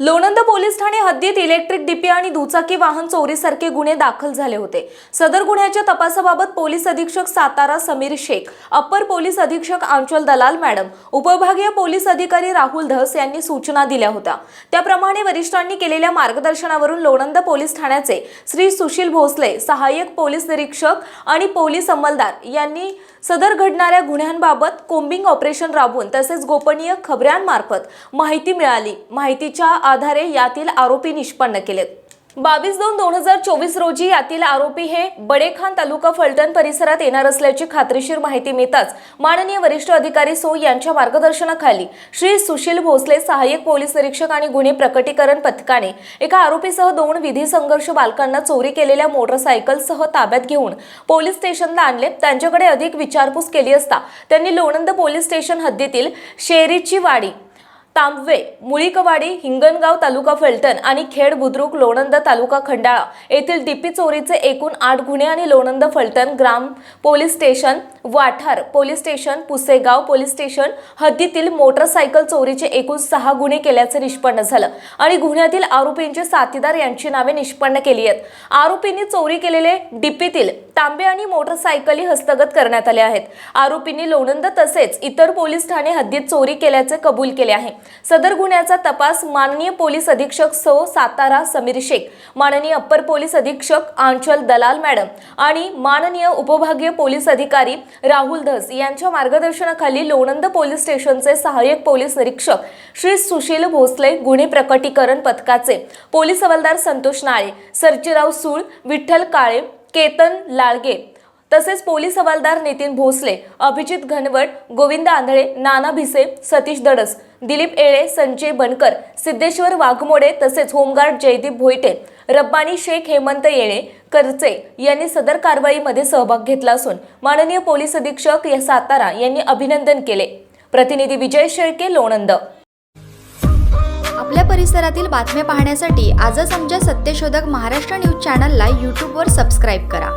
Lonand police Thane हद्दीत electric DP आणि दुचाकी वाहन चोरीसारखे गुन्हे दाखल झाले होते. सदर गुन्ह्याच्या तपासाबाबत पोलीस अधीक्षक सातारा समीर शेख अप्पर पोलीस अधीक्षक आंचल दलाल मॅडम उपविभागीय पोलीस अधिकारी राहुल धस यांनी सूचना दिल्या होत्या. त्याप्रमाणे वरिष्ठांनी केलेल्या मार्गदर्शनावरून लोणंद पोलीस ठाण्याचे श्री सुशील भोसले सहाय्यक पोलीस निरीक्षक आणि पोलीस अंमलदार यांनी सदर घडणाऱ्या गुन्ह्यांबाबत कोम्बिंग ऑपरेशन राबवून तसेच गोपनीय खबऱ्यांमार्फत माहिती मिळाली. माहितीच्या आधारे यातील आरोपी निष्पन्न केलेत बावीस दोन दोन हजार चोवीस रोजी यातील आरोपी हे बडेखान तालुका फलटण परिसरात येणार असल्याची खात्रीशीर माहिती मिळताच माननीय वरिष्ठ अधिकारी सो यांच्या मार्गदर्शनाखाली श्री सुशील भोसले सहाय्यक पोलीस निरीक्षक आणि गुन्हे प्रकटीकरण पथकाने एका आरोपीसह दोन विधी संघर्ष बालकांना चोरी केलेल्या मोटरसायकलसह ताब्यात घेऊन पोलीस स्टेशनला आणले. त्यांच्याकडे अधिक विचारपूस केली असता त्यांनी लोणंद पोलीस स्टेशन हद्दीतील शेरीची वाडी तांबवे मुळीकवाडी हिंगणगाव तालुका फलटण आणि खेड बुद्रुक लोणंद तालुका खंडाळा येथील डीपी चोरीचे एकूण आठ गुन्हे आणि लोणंद फलटण ग्राम police station Wathar police station Pusegaon police station हद्दीतील मोटरसायकल चोरीचे एकूण सहा गुन्हे केल्याचे निष्पन्न झालं आणि गुन्ह्यातील आरोपींचे साथीदार यांची नावे निष्पन्न केली आहेत. आरोपींनी चोरी केलेले डीपीतील तांबे आणि मोटरसायकली हस्तगत करण्यात आले आहेत. आरोपींनी लोणंद तसेच इतर पोलीस ठाणे हद्दीत चोरी केल्याचे कबूल केले आहे. सदर गुन्ह्याचा तपास माननीय पोलीस अधीक्षक सो सातारा समीर शेख माननीय अप्पर पोलीस अधीक्षक आंचल दलाल मॅडम आणि माननीय उपभागीय पोलीस अधिकारी राहुल धस यांच्या मार्गदर्शनाखाली लोणंद पोलीस स्टेशनचे सहाय्यक पोलीस निरीक्षक श्री सुशील भोसले गुन्हे प्रकटीकरण पथकाचे पोलीस हवालदार संतोष नाळे सरचिराव सूळ विठ्ठल काळे केतन लाळगे तसेच पोलीस हवालदार नितीन भोसले अभिजित घनवट गोविंद आंधळे नाना भिसे सतीश दडस दिलीप येळे संजय बनकर सिद्धेश्वर वाघमोडे तसेच होमगार्ड जयदीप भोईटे रब्बानी शेख हेमंत येळे करचे यांनी सदर कारवाईमध्ये सहभाग घेतला असून माननीय पोलीस अधीक्षक या सातारा यांनी अभिनंदन केले. प्रतिनिधी विजय शेळके लोणंद. आपल्या परिसरातील बातम्या पाहण्यासाठी आजच आमच्या सत्यशोधक महाराष्ट्र न्यूज चॅनलला यूट्यूबवर सबस्क्राईब करा.